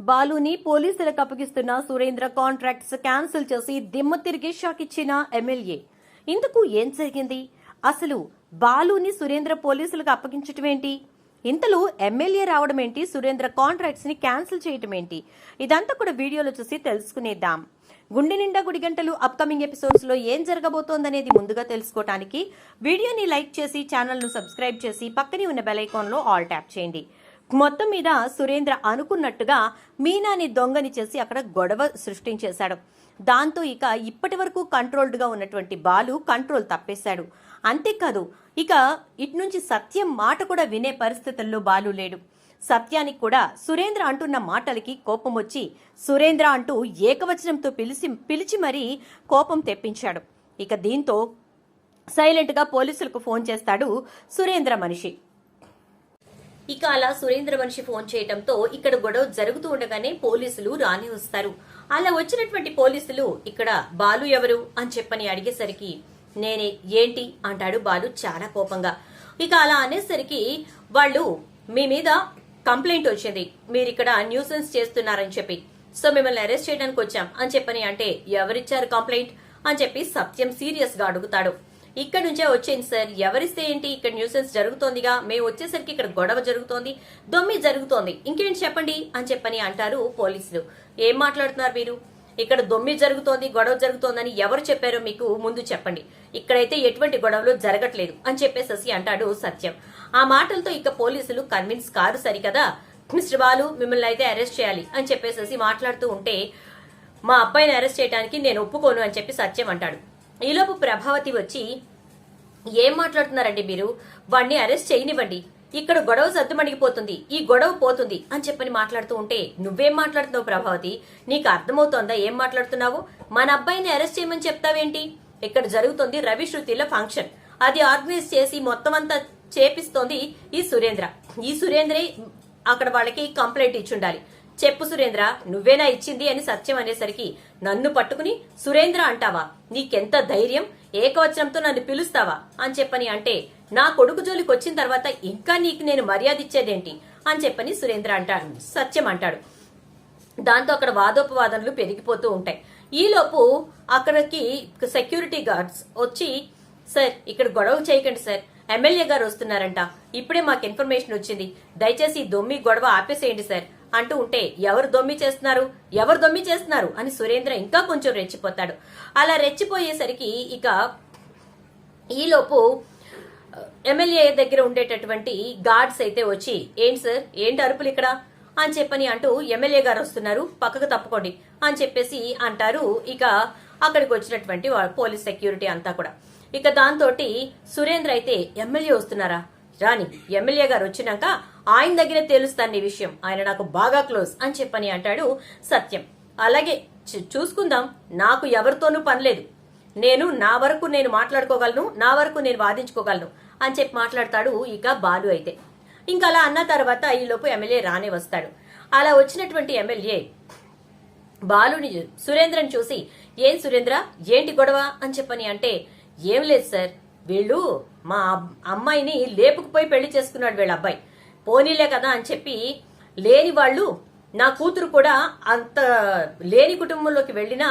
బాలుని పోలీసులకు అప్పగిస్తున్న Surendra contracts cancel చేసి దిమ్మ తిరిగి షాక్ ఇచ్చిన ఎమ్మెల్యే. ఇందుకు ఏం జరిగింది? అసలు బాలుని సురేంద్ర పోలీసులకు అప్పగించటం ఏంటి? ఇంతలో ఎమ్మెల్యే రావడం ఏంటి? సురేంద్ర కాంట్రాక్ట్స్ని క్యాన్సిల్ చేయటం ఏంటి? ఇదంతా కూడా వీడియోలో చూసి తెలుసుకునేద్దాం. గుండె నిండా గుడి గంటలు అప్కమింగ్ ఎపిసోడ్స్లో ఏం జరగబోతోందనేది ముందుగా తెలుసుకోవడానికి వీడియోని లైక్ చేసి ఛానల్ను సబ్స్క్రైబ్ చేసి పక్కనే ఉన్న బెల్ ఐకాన్లో ఆల్ ట్యాప్ చేయండి. మొత్తం మీద సురేంద్ర అనుకున్నట్టుగా మీనాని దొంగని చేసి అక్కడ గొడవ సృష్టించేశాడు. దాంతో ఇక ఇప్పటి వరకు కంట్రోల్డ్గా ఉన్నటువంటి బాలు కంట్రోల్ తప్పేశాడు. అంతేకాదు ఇక ఇటు నుంచి సత్యం మాట కూడా వినే పరిస్థితుల్లో బాలు లేడు. సత్యానికి కూడా సురేంద్ర అంటున్న మాటలకి కోపం వచ్చి సురేంద్ర అంటూ ఏకవచనంతో పిలిచి పిలిచి మరీ కోపం తెప్పించాడు. ఇక దీంతో సైలెంట్గా పోలీసులకు ఫోన్ చేస్తాడు సురేంద్ర మనిషి. ఇక అలా సురేంద్ర మనిషి ఫోన్ చేయటంతో ఇక్కడ గొడవ జరుగుతూ ఉండగానే పోలీసులు రాని వస్తారు. అలా వచ్చినటువంటి పోలీసులు ఇక్కడ బాలు ఎవరు? అని చెప్పని అడిగేసరికి నేనే. ఏంటి? అంటాడు బాలు చాలా కోపంగా. ఇక అలా అనేసరికి వాళ్ళు మీ మీద కంప్లైంట్ వచ్చింది. మీరు ఇక్కడ న్యూసెన్స్ చేస్తున్నారని చెప్పి. సో మిమ్మల్ని అరెస్ట్ చేయడానికి వచ్చాం. అని చెప్పని అంటే ఎవరిచ్చారు కంప్లైంట్? అని చెప్పి సత్యం సీరియస్గా అడుగుతాడు. ఇక్కడ నుంచే వచ్చింది సార్. ఎవరిస్తే ఏంటి ఇక్కడ న్యూసెన్స్ జరుగుతోందిగా? మేము వచ్చేసరికి ఇక్కడ గొడవ జరుగుతోంది దొమ్మి జరుగుతోంది. ఇంకేంటి చెప్పండి అని చెప్పని అంటారు పోలీసులు. ఏం మాట్లాడుతున్నారు మీరు? ఇక్కడ దొమ్మి జరుగుతోంది గొడవ జరుగుతోందని ఎవరు చెప్పారో మీకు ముందు చెప్పండి. ఇక్కడైతే ఎటువంటి గొడవలు జరగట్లేదు అని చెప్పేసి అంటాడు సత్యం. ఆ మాటలతో ఇక పోలీసులు కన్విన్స్ కారు సరికదా? మిస్టర్ బాలు మిమ్మల్ని అయితే అరెస్ట్ చేయాలి అని చెప్పేసి మాట్లాడుతూ ఉంటే మా అబ్బాయిని అరెస్ట్ చేయడానికి నేను ఒప్పుకోను అని చెప్పి సత్యం అంటాడు. ఈలోపు ప్రభావతి వచ్చి ఏం మాట్లాడుతున్నారండి మీరు? వాణ్ణి అరెస్ట్ చేయనివ్వండి. ఇక్కడ గొడవ సర్దుమణిగిపోతుంది. ఈ గొడవ పోతుంది. అని చెప్పని మాట్లాడుతూ ఉంటే నువ్వేం మాట్లాడుతున్నావు ప్రభావతి? నీకు అర్థమవుతోందా? ఏం మాట్లాడుతున్నావు? మన అబ్బాయిని అరెస్ట్ చేయమని చెప్తావేంటి? ఇక్కడ జరుగుతుంది రవి శృతిల ఫంక్షన్. అది ఆర్గనైజ్ చేసి మొత్తం అంతా చేపిస్తోంది ఈ సురేంద్ర. ఈ సురేంద్రే అక్కడ వాళ్ళకి కంప్లైంట్ ఇచ్చుండాలి. చెప్పు సురేంద్ర నువ్వేనా ఇచ్చింది అని సత్యం అనేసరికి నన్ను పట్టుకుని సురేంద్ర అంటావా? నీకెంత ధైర్యం? ఏకవచనంతో నన్ను పిలుస్తావా? అని చెప్పని అంటే నా కొడుకు జోలికి వచ్చిన తర్వాత ఇంకా నీకు నేను మర్యాద ఇచ్చేదేంటి అని చెప్పని సురేంద్ర అంటాడు. సత్యం అంటాడు. దాంతో అక్కడ వాదోపవాదనలు పెరిగిపోతూ ఉంటాయి. ఈలోపు అక్కడికి సెక్యూరిటీ గార్డ్స్ వచ్చి సార్ ఇక్కడ గొడవ చేయకండి సార్. ఎమ్మెల్యే గారు వస్తున్నారంట. ఇప్పుడే మాకు ఇన్ఫర్మేషన్ వచ్చింది. దయచేసి దొమ్మి గొడవ ఆపేసేయండి సార్. అంటూ ఉంటే ఎవరు దొమ్మి చేస్తున్నారు? ఎవరు దొమ్మి చేస్తున్నారు? అని సురేంద్ర ఇంకా కొంచెం రెచ్చిపోతాడు. అలా రెచ్చిపోయేసరికి ఇక ఈలోపు ఎమ్మెల్యే దగ్గర ఉండేటటువంటి గార్డ్స్ అయితే వచ్చి ఏంటి సార్? ఏంటి అరుపులు ఇక్కడ? అని చెప్పని అంటూ ఎమ్మెల్యే గారు వస్తున్నారు. పక్కకు తప్పుకోండి అని చెప్పేసి అంటారు. ఇక అక్కడికి వచ్చినటువంటి పోలీస్ సెక్యూరిటీ అంతా కూడా. ఇక దాంతో సురేంద్ర అయితే ఎమ్మెల్యే వస్తున్నారా? రాని. ఎమ్మెల్యే గారు వచ్చినాక ఆయన దగ్గరే తేలుస్తాను ఈ విషయం. ఆయన నాకు బాగా క్లోజ్ అని చెప్పని అంటాడు సత్యం. అలాగే చూసుకుందాం. నాకు ఎవరితోనూ పనిలేదు నేను నా వరకు నేను మాట్లాడుకోగలను నా వరకు నేను వాదించుకోగలను అని చెప్పి మాట్లాడతాడు ఇక బాలు అయితే. ఇంకా అలా అన్న తర్వాత ఈలోపు ఎమ్మెల్యే రానే వస్తాడు. అలా వచ్చినటువంటి ఎమ్మెల్యే బాలుని సురేంద్రని చూసి ఏం సురేంద్ర? ఏంటి గొడవ? అని చెప్పని అంటే ఏం లేదు సార్. వీళ్ళు మా అమ్మాయిని లేపుకుపోయి పెళ్ళి చేసుకున్నాడు వీళ్ళ అబ్బాయి. పోనీలే కదా అని చెప్పి లేని వాళ్ళు నా కూతురు కూడా అంత లేని కుటుంబంలోకి వెళ్ళినా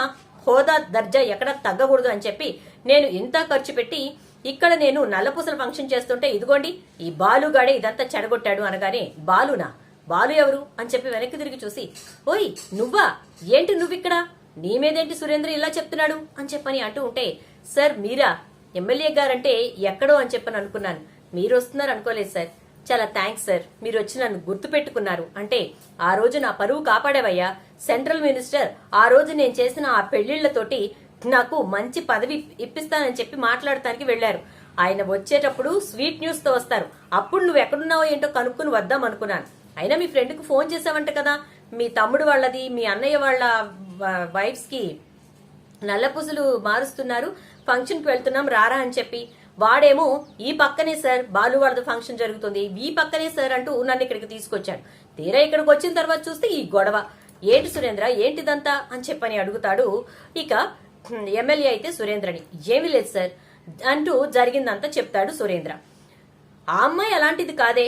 హోదా దర్జా ఎక్కడ తగ్గకూడదు అని చెప్పి నేను ఇంత ఖర్చు పెట్టి ఇక్కడ నేను నల్లపూసల ఫంక్షన్ చేస్తుంటే ఇదిగోండి ఈ బాలుగాడే ఇదంతా చెడగొట్టాడు అనగానే బాలునా? బాలు ఎవరు? అని చెప్పి వెనక్కి తిరిగి చూసి ఓయ్ నువ్వా? ఏంటి నువ్విక్కడ? నీ మీదేంటి సురేంద్ర ఇలా చెప్తున్నాడు? అని చెప్పని అంటూ ఉంటే సార్ మీరా? ఎమ్మెల్యే గారంటే ఎక్కడో అని చెప్పని అనుకున్నాను. మీరు వస్తున్నారు అనుకోలేదు సార్. చాలా థ్యాంక్స్ సార్ మీరు వచ్చి నన్ను గుర్తు పెట్టుకున్నారు. అంటే ఆ రోజు నా పరువు కాపాడేవయ్యా. సెంట్రల్ మినిస్టర్ ఆ రోజు నేను చేసిన ఆ పెళ్ళిళ్ళతోటి నాకు మంచి పదవి ఇప్పిస్తానని చెప్పి మాట్లాడటానికి వెళ్ళారు ఆయన వచ్చేటప్పుడు స్వీట్ న్యూస్తో వస్తారు. అప్పుడు నువ్వు ఎక్కడున్నావో ఏంటో కనుక్కుని వద్దాం అనుకున్నాను. అయినా మీ ఫ్రెండ్కు ఫోన్ చేసావంట కదా. మీ తమ్ముడు వాళ్ళది మీ అన్నయ్య వాళ్ళ వైఫ్స్కి నల్లపూసలు మారుస్తున్నారు. ఫంక్షన్కి వెళ్తున్నాం రారా అని చెప్పి. వాడేమో ఈ పక్కనే సార్ బాలు వాళ్ళది ఫంక్షన్ జరుగుతుంది. ఈ పక్కనే సార్ అంటూ నన్ను ఇక్కడికి తీసుకొచ్చాడు. తీరా ఇక్కడికి వచ్చిన తర్వాత చూస్తే ఈ గొడవ. ఏంటి సురేంద్ర ఏంటిదంతా? అని చెప్పని అడుగుతాడు. ఇక ఎమ్మెల్యే అయితే సురేంద్రని. ఏమీ లేదు సార్ అంటూ జరిగిందంతా చెప్తాడు సురేంద్ర. ఆ అమ్మాయి అలాంటిది కాదే.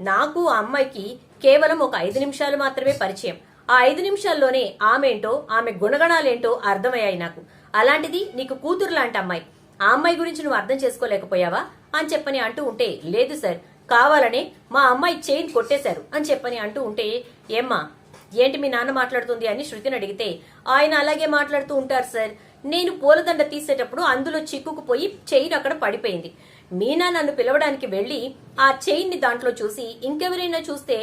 నాకు ఆ అమ్మాయికి కేవలం ఒక ఐదు నిమిషాలు మాత్రమే పరిచయం. ఆ ఐదు నిమిషాల్లోనే ఆమె ఏంటో ఆమె గుణగణాలేంటో అర్థమయ్యాయి నాకు. అలాంటిది నీకు కూతురు లాంటి అమ్మాయి. ఆ అమ్మాయి గురించి నువ్వు అర్థం చేసుకోలేకపోయావా? అని చెప్పని అంటూ ఉంటే లేదు సార్ కావాలనే మా అమ్మాయి చైన్ కొట్టేశారు అని చెప్పని అంటూ ఉంటే ఏమ్మా ఏంటి మీ నాన్న మాట్లాడుతుంది అని శృతిని అడిగితే ఆయన అలాగే మాట్లాడుతూ ఉంటారు సార్. నేను పూలదండ తీసేటప్పుడు అందులో చిక్కుకుపోయి చైన్ అక్కడ పడిపోయింది. మీనా నన్ను పిలవడానికి వెళ్ళి ఆ చైన్ని దాంట్లో చూసి ఇంకెవరైనా చూస్తే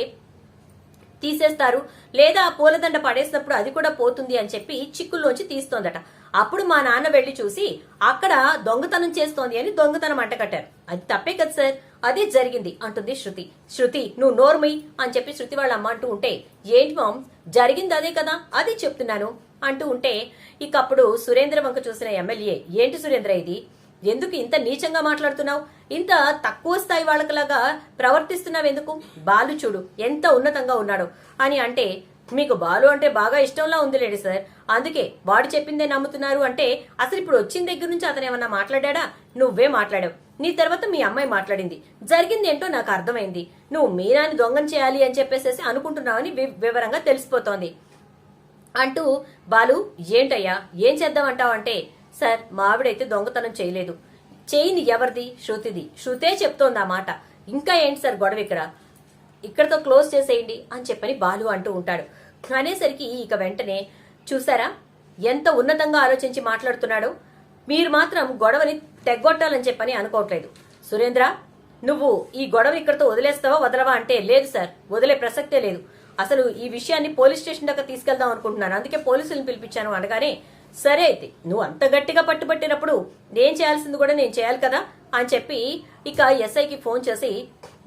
తీసేస్తారు. లేదా ఆ పూలదండ పడేసినప్పుడు అది కూడా పోతుంది అని చెప్పి చిక్కుల్లోంచి తీస్తోందట. అప్పుడు మా నాన్న వెళ్ళి చూసి అక్కడ దొంగతనం చేస్తోంది అని దొంగతనం అంటకట్టారు అది తప్పే కదా సార్ అదే జరిగింది అంటుంది శృతి. శృతి నువ్వు నోర్మై అని చెప్పి శృతి వాళ్ళ అమ్మ అంటూ ఉంటే ఏంటి మామ్ జరిగింది అదే కదా అదే చెప్తున్నాను అంటూ ఉంటే ఇక అప్పుడు సురేంద్ర వంక చూసిన ఎమ్మెల్యే ఏంటి సురేంద్ర ఇది? ఎందుకు ఇంత నీచంగా మాట్లాడుతున్నావు? ఇంత తక్కువ స్థాయి వాళ్ళకలాగా ప్రవర్తిస్తున్నావు ఎందుకు? బాలు చూడు ఎంత ఉన్నతంగా ఉన్నాడు. అని అంటే మీకు బాలు అంటే బాగా ఇష్టంలా ఉంది లేడి సార్. అందుకే వాడు చెప్పిందే నమ్ముతున్నారు అంటే అసలు ఇప్పుడు వచ్చిన దగ్గర నుంచి అతను ఏమన్నా మాట్లాడా నువ్వే మాట్లాడావు. నీ తర్వాత మీ అమ్మాయి మాట్లాడింది. జరిగింది ఏంటో నాకు అర్థమైంది. నువ్వు మీరాని దొంగం చేయాలి అని చెప్పేసి అనుకుంటున్నావని వి- వివరంగా తెలిసిపోతోంది. అంటూ బాలు ఏంటయ్యా? ఏం చేద్దామంటావంటే సార్ మావిడైతే దొంగతనం చేయలేదు. చేయింది ఎవరిది? శృతిది. శృతే చెప్తోంది ఆ మాట. ఇంకా ఏంటి సార్ గొడవ ఇక్కడ? ఇక్కడతో క్లోజ్ చేసేయండి అని చెప్పని బాలు అంటూ ఉంటాడు. అనేసరికి ఇక వెంటనే చూసారా? ఎంత ఉన్నతంగా ఆలోచించి మాట్లాడుతున్నాడో? మీరు మాత్రం గొడవని తెగ్గొట్టాలని చెప్పని అనుకోవట్లేదు. సురేంద్ర నువ్వు ఈ గొడవ ఇక్కడతో వదిలేస్తావా వదలవా అంటే లేదు సార్. వదిలే ప్రసక్తే లేదు. అసలు ఈ విషయాన్ని పోలీస్ స్టేషన్ దాకా తీసుకెళ్దాం అనుకుంటున్నాను. అందుకే పోలీసులను పిలిపించాను అనగానే సరే అయితే నువ్వు అంత గట్టిగా పట్టుబట్టినప్పుడు నేను చేయాల్సింది కూడా నేను చేయాలి కదా అని చెప్పి ఇక ఎస్ఐకి ఫోన్ చేసి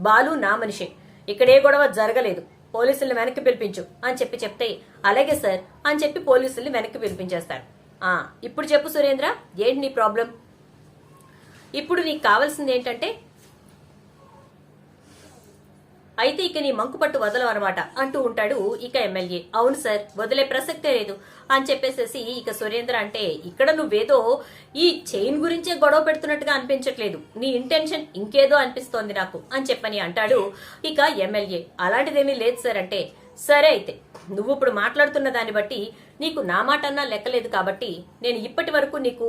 బాలు నా మనిషి ఇక్కడే గొడవ జరగలేదు పోలీసుల్ని వెనక్కి పిలిపించు అని చెప్పి చెప్తే అలాగే సార్ అని చెప్పి పోలీసుల్ని వెనక్కి పిలిపించేస్తారు. ఆ ఇప్పుడు చెప్పు సురేంద్ర ఏంటి నీ ప్రాబ్లం? ఇప్పుడు నీకు కావాల్సింది ఏంటంటే అయితే ఇక నీ మంకుపట్టు వదలవన్నమాట అనమాట అంటూ ఉంటాడు ఇక ఎమ్మెల్యే. అవును సార్ వదిలే ప్రసక్తే లేదు అని చెప్పేసేసి ఇక సురేంద్ర అంటే ఇక్కడ నువ్వేదో ఈ చైన్ గురించే గొడవ పెడుతున్నట్టుగా అనిపించట్లేదు. నీ ఇంటెన్షన్ ఇంకేదో అనిపిస్తోంది నాకు అని చెప్పని అంటాడు ఇక ఎమ్మెల్యే. అలాంటిదేమీ లేదు సార్ అంటే సరే అయితే నువ్వు ఇప్పుడు మాట్లాడుతున్న దాన్ని బట్టి నీకు నా మాట అన్నా లెక్కలేదు కాబట్టి నేను ఇప్పటి వరకు నీకు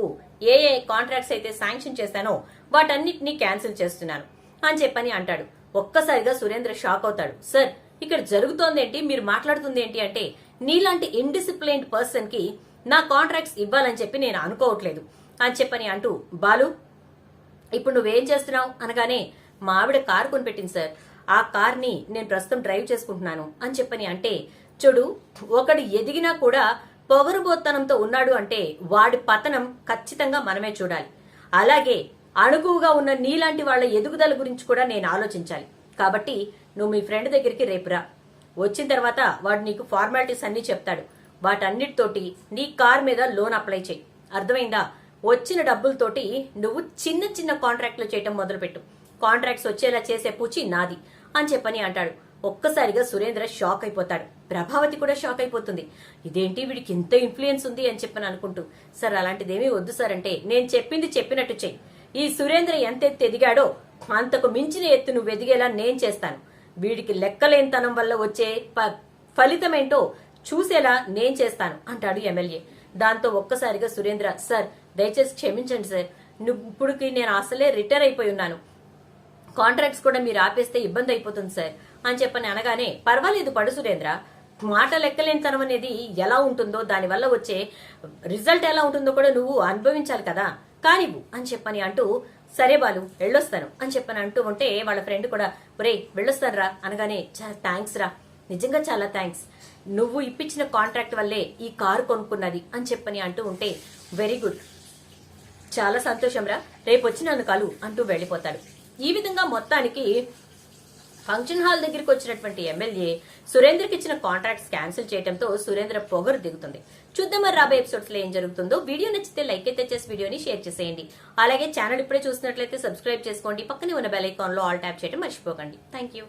ఏ ఏ కాంట్రాక్ట్స్ అయితే శాంక్షన్ చేశానో వాటన్నిటినీ క్యాన్సిల్ చేస్తున్నాను అని చెప్పని అంటాడు. ఒక్కసారిగా సురేంద్ర షాక్ అవుతాడు. సార్ ఇక్కడ జరుగుతోందేంటి? మీరు మాట్లాడుతుంది ఏంటి అంటే నీలాంటి ఇండిసిప్లైన్డ్ పర్సన్కి నా కాంట్రాక్ట్స్ ఇవ్వాలని చెప్పి నేను అనుకోవట్లేదు. అని చెప్పని అంటూ బాలు ఇప్పుడు నువ్వేం చేస్తున్నావు? అనగానే మా ఆవిడ కారు కొనిపెట్టింది సార్. ఆ కార్ని నేను ప్రస్తుతం డ్రైవ్ చేసుకుంటున్నాను. అని చెప్పని అంటే చూడు ఒకడు ఎదిగినా కూడా పొగరుబోత్తనంతో ఉన్నాడు అంటే వాడి పతనం ఖచ్చితంగా మనమే చూడాలి. అలాగే అణుగువుగా ఉన్న నీలాంటి వాళ్ళ ఎదుగుదల గురించి కూడా నేను ఆలోచించాలి. కాబట్టి నువ్వు మీ ఫ్రెండ్ దగ్గరికి రేపు రా. వచ్చిన తర్వాత వాడు నీకు ఫార్మాలిటీస్ అన్ని చెప్తాడు. వాటన్నిటితోటి నీ కార్ మీద లోన్ అప్లై చేయి. అర్థమైందా? వచ్చిన డబ్బులతోటి నువ్వు చిన్న చిన్న కాంట్రాక్ట్లు చేయటం మొదలుపెట్టు. కాంట్రాక్ట్స్ వచ్చేలా చేసే పూచి నాది అని చెప్పని అంటాడు. ఒక్కసారిగా సురేంద్ర షాక్ అయిపోతాడు. ప్రభావతి కూడా షాక్ అయిపోతుంది. ఇదేంటి వీడికి ఇంత ఇన్ఫ్లుయెన్స్ ఉంది అని చెప్పని అనుకుంటూ. సార్ అలాంటిదేమీ వద్దు సార్ అంటే నేను చెప్పింది చెప్పినట్టు చెయ్యి. ఈ సురేంద్ర ఎంత ఎత్తు ఎదిగాడో అంతకు మించిన ఎత్తు నువ్వు ఎదిగేలా నేను చేస్తాను. వీడికి లెక్కలేనితనం వల్ల వచ్చే ప- ఫలితమేంటో చూసేలా నేను చేస్తాను అంటాడు ఎమ్మెల్యే. దాంతో ఒక్కసారిగా సురేంద్ర సార్ దయచేసి క్షమించండి సార్. నువ్వు ఇప్పుడుకి నేను అసలే రిటైర్ అయిపోయి ఉన్నాను. కాంట్రాక్ట్స్ కూడా మీరు ఆపేస్తే ఇబ్బంది అయిపోతుంది సార్. అని చెప్పని అనగానే పర్వాలేదు పడు సురేంద్ర. మాట లెక్కలేనితనం అనేది ఎలా ఉంటుందో దానివల్ల వచ్చే రిజల్ట్ ఎలా ఉంటుందో కూడా నువ్వు అనుభవించాలి కదా. కానివ్వు అని చెప్పని అంటూ సరే బాలు వెళ్ళొస్తాను అని చెప్పని అంటూ ఉంటే వాళ్ళ ఫ్రెండ్ కూడా ఒరే వెళ్ళొస్తాను రా అనగానే చాలా థ్యాంక్స్ రా. నిజంగా చాలా థ్యాంక్స్ నువ్వు ఇప్పించిన కాంట్రాక్ట్ వల్లే ఈ కారు కొనుక్కున్నది అని చెప్పని అంటూ ఉంటే వెరీ గుడ్. చాలా సంతోషం రా రేపు వచ్చి నన్ను కలు అంటూ వెళ్ళిపోతాడు. ఈ విధంగా మొత్తానికి ఫంక్షన్ హాల్ దగ్గరికి వచ్చినటువంటి ఎమ్మెల్యే సురేంద్రకి ఇచ్చిన కాంట్రాక్ట్స్ క్యాన్సిల్ చేయడంతో సురేంద్ర పొగరు దిగుతుంది. చూద్దాం మరి రాబోయే ఎపిసోడ్స్లో ఏం జరుగుతుందో. వీడియో నచ్చితే లైక్ అయితే చేసి వీడియోని షేర్ చేసేయండి. అలాగే ఛానల్ ఇప్పుడే చూసినట్లయితే సబ్స్క్రైబ్ చేసుకోండి. పక్కనే ఉన్న బెల్ ఐకాన్లో ఆల్ ట్యాప్ చేయడం మర్చిపోకండి. Thank you